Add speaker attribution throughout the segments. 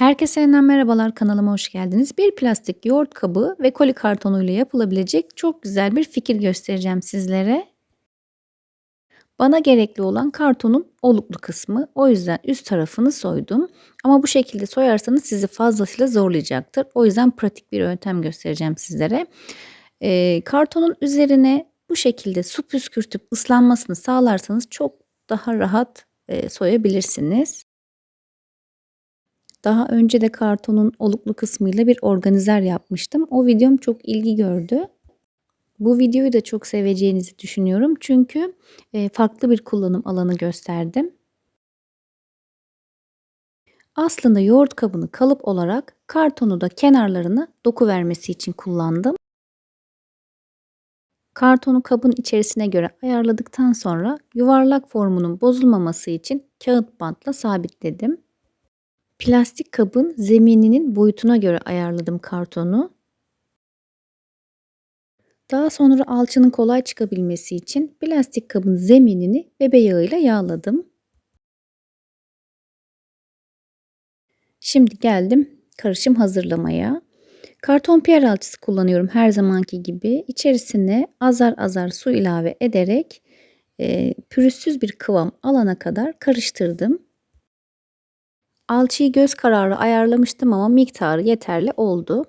Speaker 1: Herkese yeniden merhabalar kanalıma hoş geldiniz. Bir plastik yoğurt kabı ve koli kartonuyla yapılabilecek çok güzel bir fikir göstereceğim sizlere. Bana gerekli olan kartonun oluklu kısmı. O yüzden üst tarafını soydum. Ama bu şekilde soyarsanız sizi fazlasıyla zorlayacaktır. O yüzden pratik bir yöntem göstereceğim sizlere. Ee, kartonun üzerine bu şekilde su püskürtüp ıslanmasını sağlarsanız çok daha rahat e, soyabilirsiniz. Daha önce de kartonun oluklu kısmıyla bir organizer yapmıştım. O videom çok ilgi gördü. Bu videoyu da çok seveceğinizi düşünüyorum. Çünkü e, farklı bir kullanım alanı gösterdim. Aslında yoğurt kabını kalıp olarak kartonu da kenarlarını doku vermesi için kullandım. Kartonu kabın içerisine göre ayarladıktan sonra yuvarlak formunun bozulmaması için kağıt bantla sabitledim. Plastik kabın zemininin boyutuna göre ayarladım kartonu. Daha sonra alçının kolay çıkabilmesi için plastik kabın zeminini bebe yağıyla yağladım. Şimdi geldim karışım hazırlamaya. Karton piyer alçısı kullanıyorum her zamanki gibi. İçerisine azar azar su ilave ederek e, pürüzsüz bir kıvam alana kadar karıştırdım. Alçıyı göz kararı ayarlamıştım ama miktarı yeterli oldu.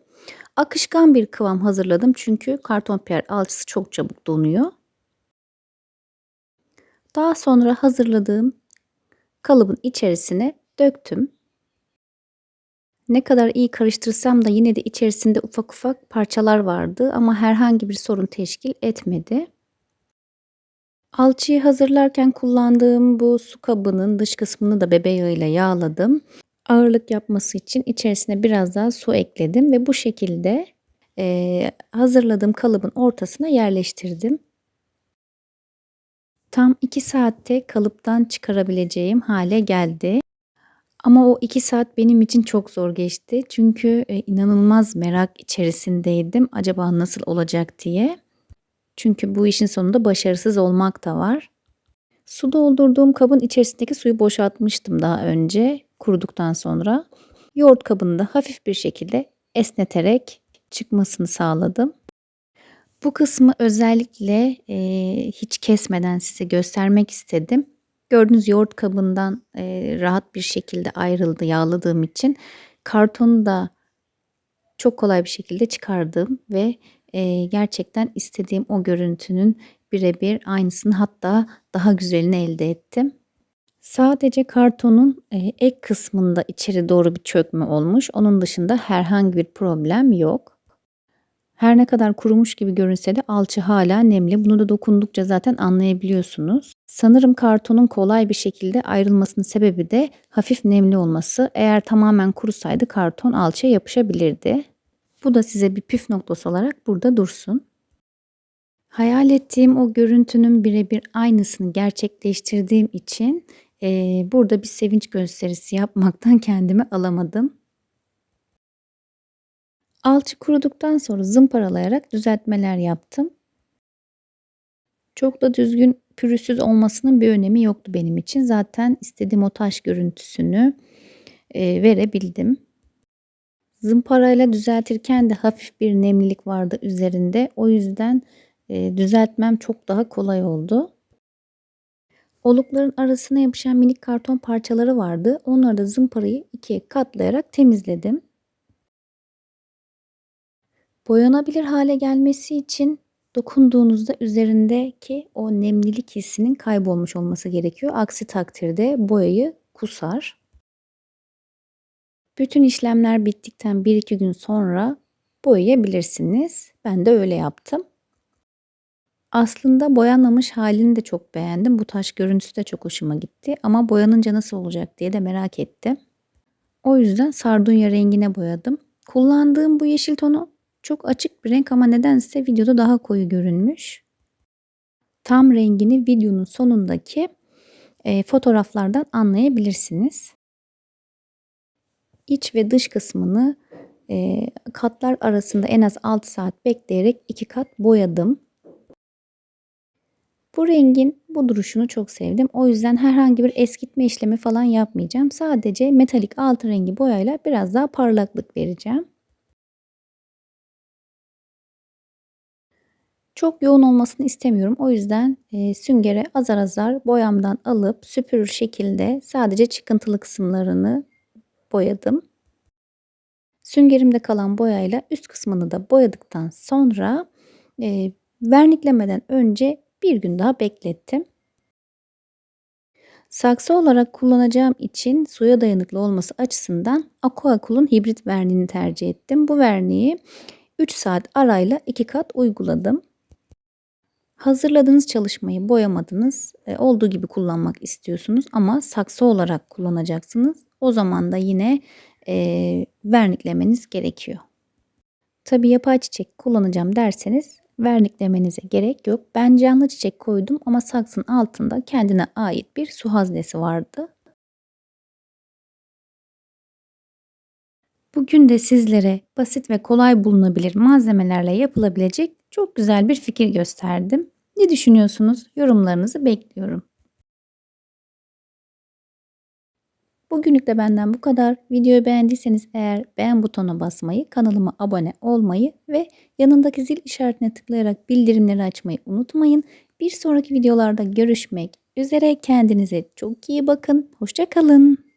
Speaker 1: Akışkan bir kıvam hazırladım çünkü karton piyer alçısı çok çabuk donuyor. Daha sonra hazırladığım kalıbın içerisine döktüm. Ne kadar iyi karıştırsam da yine de içerisinde ufak ufak parçalar vardı ama herhangi bir sorun teşkil etmedi. Alçıyı hazırlarken kullandığım bu su kabının dış kısmını da bebe yağıyla yağladım. Ağırlık yapması için içerisine biraz daha su ekledim ve bu şekilde e, hazırladığım kalıbın ortasına yerleştirdim. Tam 2 saatte kalıptan çıkarabileceğim hale geldi. Ama o 2 saat benim için çok zor geçti. Çünkü e, inanılmaz merak içerisindeydim. Acaba nasıl olacak diye. Çünkü bu işin sonunda başarısız olmak da var. Su doldurduğum kabın içerisindeki suyu boşaltmıştım daha önce kuruduktan sonra. Yoğurt kabını da hafif bir şekilde esneterek çıkmasını sağladım. Bu kısmı özellikle e, hiç kesmeden size göstermek istedim. Gördüğünüz yoğurt kabından e, rahat bir şekilde ayrıldı yağladığım için. Kartonu da çok kolay bir şekilde çıkardım ve e, gerçekten istediğim o görüntünün birebir aynısını hatta daha güzelini elde ettim. Sadece kartonun e, ek kısmında içeri doğru bir çökme olmuş. Onun dışında herhangi bir problem yok. Her ne kadar kurumuş gibi görünse de alçı hala nemli. Bunu da dokundukça zaten anlayabiliyorsunuz. Sanırım kartonun kolay bir şekilde ayrılmasının sebebi de hafif nemli olması. Eğer tamamen kurusaydı karton alçıya yapışabilirdi. Bu da size bir püf noktası olarak burada dursun. Hayal ettiğim o görüntünün birebir aynısını gerçekleştirdiğim için e, burada bir sevinç gösterisi yapmaktan kendimi alamadım. Alçı kuruduktan sonra zımparalayarak düzeltmeler yaptım. Çok da düzgün pürüzsüz olmasının bir önemi yoktu benim için. Zaten istediğim o taş görüntüsünü e, verebildim. Zımparayla düzeltirken de hafif bir nemlilik vardı üzerinde. O yüzden e, düzeltmem çok daha kolay oldu. Olukların arasına yapışan minik karton parçaları vardı. Onları da zımparayı ikiye katlayarak temizledim. Boyanabilir hale gelmesi için dokunduğunuzda üzerindeki o nemlilik hissinin kaybolmuş olması gerekiyor. Aksi takdirde boyayı kusar. Bütün işlemler bittikten 1-2 gün sonra boyayabilirsiniz. Ben de öyle yaptım. Aslında boyanmamış halini de çok beğendim. Bu taş görüntüsü de çok hoşuma gitti. Ama boyanınca nasıl olacak diye de merak ettim. O yüzden sardunya rengine boyadım. Kullandığım bu yeşil tonu çok açık bir renk ama nedense videoda daha koyu görünmüş. Tam rengini videonun sonundaki e, fotoğraflardan anlayabilirsiniz. İç ve dış kısmını e, katlar arasında en az 6 saat bekleyerek iki kat boyadım. Bu rengin bu duruşunu çok sevdim. O yüzden herhangi bir eskitme işlemi falan yapmayacağım. Sadece metalik altın rengi boyayla biraz daha parlaklık vereceğim. Çok yoğun olmasını istemiyorum. O yüzden e, süngere azar azar boyamdan alıp süpürür şekilde sadece çıkıntılı kısımlarını boyadım. Süngerimde kalan boyayla üst kısmını da boyadıktan sonra e, verniklemeden önce bir gün daha beklettim. Saksı olarak kullanacağım için suya dayanıklı olması açısından Aquacool'un hibrit verniğini tercih ettim. Bu verniği 3 saat arayla 2 kat uyguladım. Hazırladığınız çalışmayı boyamadınız, e, olduğu gibi kullanmak istiyorsunuz ama saksı olarak kullanacaksınız. O zaman da yine e, verniklemeniz gerekiyor. Tabi yapay çiçek kullanacağım derseniz verniklemenize gerek yok. Ben canlı çiçek koydum ama saksın altında kendine ait bir su haznesi vardı. Bugün de sizlere basit ve kolay bulunabilir malzemelerle yapılabilecek çok güzel bir fikir gösterdim. Ne düşünüyorsunuz? Yorumlarınızı bekliyorum. Bugünlük de benden bu kadar. Videoyu beğendiyseniz eğer beğen butonuna basmayı, kanalıma abone olmayı ve yanındaki zil işaretine tıklayarak bildirimleri açmayı unutmayın. Bir sonraki videolarda görüşmek üzere. Kendinize çok iyi bakın. Hoşçakalın.